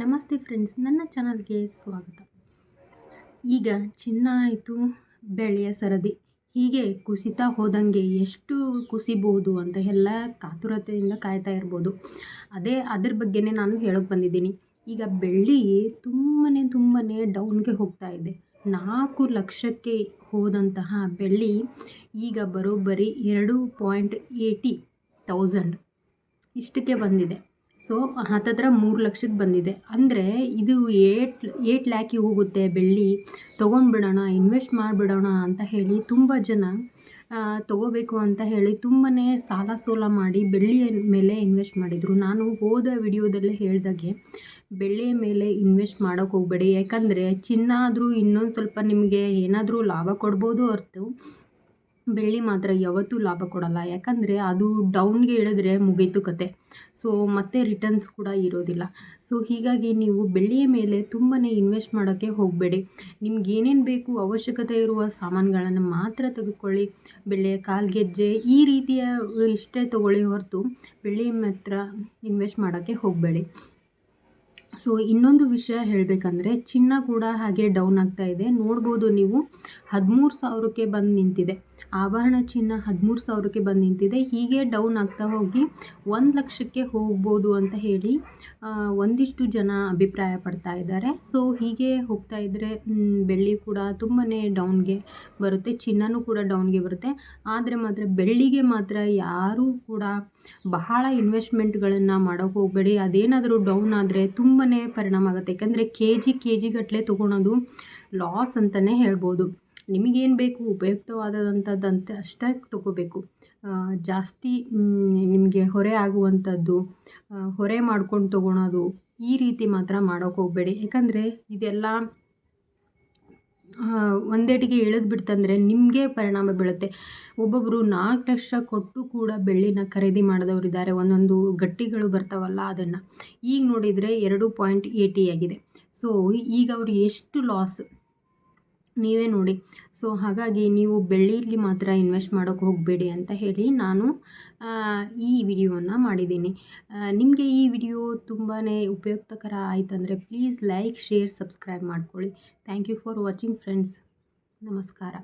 ನಮಸ್ತೆ ಫ್ರೆಂಡ್ಸ್, ನನ್ನ ಚಾನಲ್ಗೆ ಸ್ವಾಗತ. ಈಗ ಚಿನ್ನ ಆಯಿತು ಬೆಳೆಯ ಸರದಿ. ಹೀಗೆ ಕುಸಿತಾ ಹೋದಂಗೆ ಎಷ್ಟು ಕುಸಿಬೋದು ಅಂತ ಎಲ್ಲ ಕಾತುರತೆಯಿಂದ ಕಾಯ್ತಾ ಇರ್ಬೋದು. ಅದೇ ಅದ್ರ ಬಗ್ಗೆನೇ ನಾನು ಹೇಳೋಕ್ಕೆ ಬಂದಿದ್ದೀನಿ. ಈಗ ಬೆಳ್ಳಿ ತುಂಬಾ ತುಂಬಾ ಡೌನ್ಗೆ ಹೋಗ್ತಾ ಇದೆ. ನಾಲ್ಕು ಲಕ್ಷಕ್ಕೆ ಹೋದಂತಹ ಬೆಳ್ಳಿ ಈಗ ಬರೋಬ್ಬರಿ ಎರಡು ಪಾಯಿಂಟ್ ಏಯ್ಟಿ ತೌಸಂಡ್ ಇಷ್ಟಕ್ಕೆ ಬಂದಿದೆ. ಸೊ ಹತ್ತತ್ರ ಮೂರು ಲಕ್ಷಕ್ಕೆ ಬಂದಿದೆ. ಅಂದರೆ ಇದು ಏಟ್ ಏಟ್ ಲ್ಯಾಕಿಗೆ ಹೋಗುತ್ತೆ ಬೆಳ್ಳಿ. ತೊಗೊಂಡ್ಬಿಡೋಣ, ಇನ್ವೆಸ್ಟ್ ಮಾಡಿಬಿಡೋಣ ಅಂತ ಹೇಳಿ ತುಂಬ ಜನ ತೊಗೋಬೇಕು ಅಂತ ಹೇಳಿ ತುಂಬಾ ಸಾಲ ಸೋಲ ಮಾಡಿ ಬೆಳ್ಳಿಯ ಮೇಲೆ ಇನ್ವೆಸ್ಟ್ ಮಾಡಿದರು. ನಾನು ಹೋದ ವಿಡಿಯೋದಲ್ಲೇ ಹೇಳಿದಾಗೆ ಬೆಳ್ಳಿಯ ಮೇಲೆ ಇನ್ವೆಸ್ಟ್ ಮಾಡೋಕ್ಕೆ ಹೋಗಬೇಡಿ. ಯಾಕಂದರೆ ಚಿನ್ನ ಆದರೂ ಇನ್ನೊಂದು ಸ್ವಲ್ಪ ನಿಮಗೆ ಏನಾದರೂ ಲಾಭ ಕೊಡ್ಬೋದು ಹೊರ್ತು. ಬೆಳ್ಳಿ ಮಾತ್ರ ಯಾವತ್ತೂ ಲಾಭ ಕೊಡಲ್ಲ. ಯಾಕಂದರೆ ಅದು ಡೌನ್ಗೆ ಇಳಿದ್ರೆ ಮುಗೀತು ಕತೆ. ಸೊ ಮತ್ತೆ ರಿಟರ್ನ್ಸ್ ಕೂಡ ಇರೋದಿಲ್ಲ. ಸೊ ಹೀಗಾಗಿ ನೀವು ಬೆಳ್ಳಿಯ ಮೇಲೆ ತುಂಬಾ ಇನ್ವೆಸ್ಟ್ ಮಾಡೋಕ್ಕೆ ಹೋಗಬೇಡಿ. ನಿಮ್ಗೆ ಏನೇನು ಬೇಕು ಅವಶ್ಯಕತೆ ಇರುವ ಸಾಮಾನುಗಳನ್ನು ಮಾತ್ರ ತೆಗೆದುಕೊಳ್ಳಿ. ಬೆಳ್ಳಿಯ ಕಾಲ್ಗೆಜ್ಜೆ ಈ ರೀತಿಯ ಇಷ್ಟೇ ತೊಗೊಳ್ಳಿ ಹೊರತು ಬೆಳ್ಳಿಯ ಮಾತ್ರ ಇನ್ವೆಸ್ಟ್ ಮಾಡೋಕ್ಕೆ ಹೋಗಬೇಡಿ. ಸೊ ಇನ್ನೊಂದು ವಿಷಯ ಹೇಳಬೇಕಂದ್ರೆ ಚಿನ್ನ ಕೂಡ ಹಾಗೆ ಡೌನ್ ಆಗ್ತಾ ಇದೆ. ನೋಡ್ಬೋದು ನೀವು ಹದಿಮೂರು ಸಾವಿರಕ್ಕೆ ಬಂದು ನಿಂತಿದೆ. ಆಭರಣ ಚಿನ್ನ ಹದಿಮೂರು ಸಾವಿರಕ್ಕೆ ಬಂದು ನಿಂತಿದೆ. ಹೀಗೆ ಡೌನ್ ಆಗ್ತಾ ಹೋಗಿ ಒಂದು ಲಕ್ಷಕ್ಕೆ ಹೋಗ್ಬೋದು ಅಂತ ಹೇಳಿ ಒಂದಿಷ್ಟು ಜನ ಅಭಿಪ್ರಾಯ ಪಡ್ತಾ ಇದ್ದಾರೆ. ಸೊ ಹೀಗೆ ಹೋಗ್ತಾ ಇದ್ದರೆ ಬೆಳ್ಳಿ ಕೂಡ ತುಂಬಾ ಡೌನ್ಗೆ ಬರುತ್ತೆ. ಚಿನ್ನನೂ ಕೂಡ ಡೌನ್ಗೆ ಬರುತ್ತೆ. ಆದರೆ ಮಾತ್ರ ಬೆಳ್ಳಿಗೆ ಮಾತ್ರ ಯಾರೂ ಕೂಡ ಬಹಳ ಇನ್ವೆಸ್ಟ್ಮೆಂಟ್ಗಳನ್ನು ಮಾಡೋಕೆ ಹೋಗಬೇಡಿ. ಅದೇನಾದರೂ ಡೌನ್ ಆದರೆ ತುಂಬಾ ಪರಿಣಾಮ ಆಗುತ್ತೆ. ಯಾಕಂದರೆ ಕೆ ಜಿ ಕೆ ಜಿಗಟ್ಟಲೆ ತೊಗೊಳೋದು ಲಾಸ್ ಅಂತಲೇ ಹೇಳ್ಬೋದು. ನಿಮಗೇನು ಬೇಕು? ಉಪಯುಕ್ತವಾದಂಥದ್ದಂತೆ ಅಷ್ಟೇ ತೊಗೋಬೇಕು. ಜಾಸ್ತಿ ನಿಮಗೆ ಹೊರೆ ಆಗುವಂಥದ್ದು ಹೊರೆ ಮಾಡ್ಕೊಂಡು ತೊಗೊಳೋದು ಈ ರೀತಿ ಮಾತ್ರ ಮಾಡೋಕೆ ಹೋಗಬೇಡಿ. ಯಾಕಂದರೆ ಇದೆಲ್ಲ ಒಂದೇಟಿಗೆ ಇಳಿದು ಬಿಡ್ತಂದರೆ ನಿಮಗೆ ಪರಿಣಾಮ ಬೀಳುತ್ತೆ. ಒಬ್ಬೊಬ್ಬರು ನಾಲ್ಕು ಲಕ್ಷ ಕೊಟ್ಟು ಕೂಡ ಬೆಳ್ಳಿನ ಖರೀದಿ ಮಾಡಿದವರಿದ್ದಾರೆ ಒಂದೊಂದು ಗಟ್ಟಿಗಳು ಬರ್ತಾವಲ್ಲ ಅದನ್ನು. ಈಗ ನೋಡಿದರೆ ಎರಡು ಪಾಯಿಂಟ್ ಏಯ್ಟಿ ಆಗಿದೆ. ಸೊ, ಈಗ ಅವರು ಎಷ್ಟು ಲಾಸ್? ನೀವೇ ನೋಡಿ. ಸೊ ಹಾಗಾಗಿ ನೀವು ಬೆಳ್ಳಿಲಿ ಮಾತ್ರ ಇನ್ವೆಸ್ಟ್ ಮಾಡೋಕ್ಕೆ ಹೋಗಬೇಡಿ ಅಂತ ಹೇಳಿ ನಾನು ಈ ವಿಡಿಯೋವನ್ನು ಮಾಡಿದ್ದೀನಿ. ನಿಮಗೆ ಈ ವಿಡಿಯೋ ತುಂಬಾ ಉಪಯುಕ್ತಕರ ಆಯ್ತಂದರೆ ಪ್ಲೀಸ್ ಲೈಕ್ ಶೇರ್ ಸಬ್ಸ್ಕ್ರೈಬ್ ಮಾಡ್ಕೊಳ್ಳಿ. Thank you for watching friends ನಮಸ್ಕಾರ.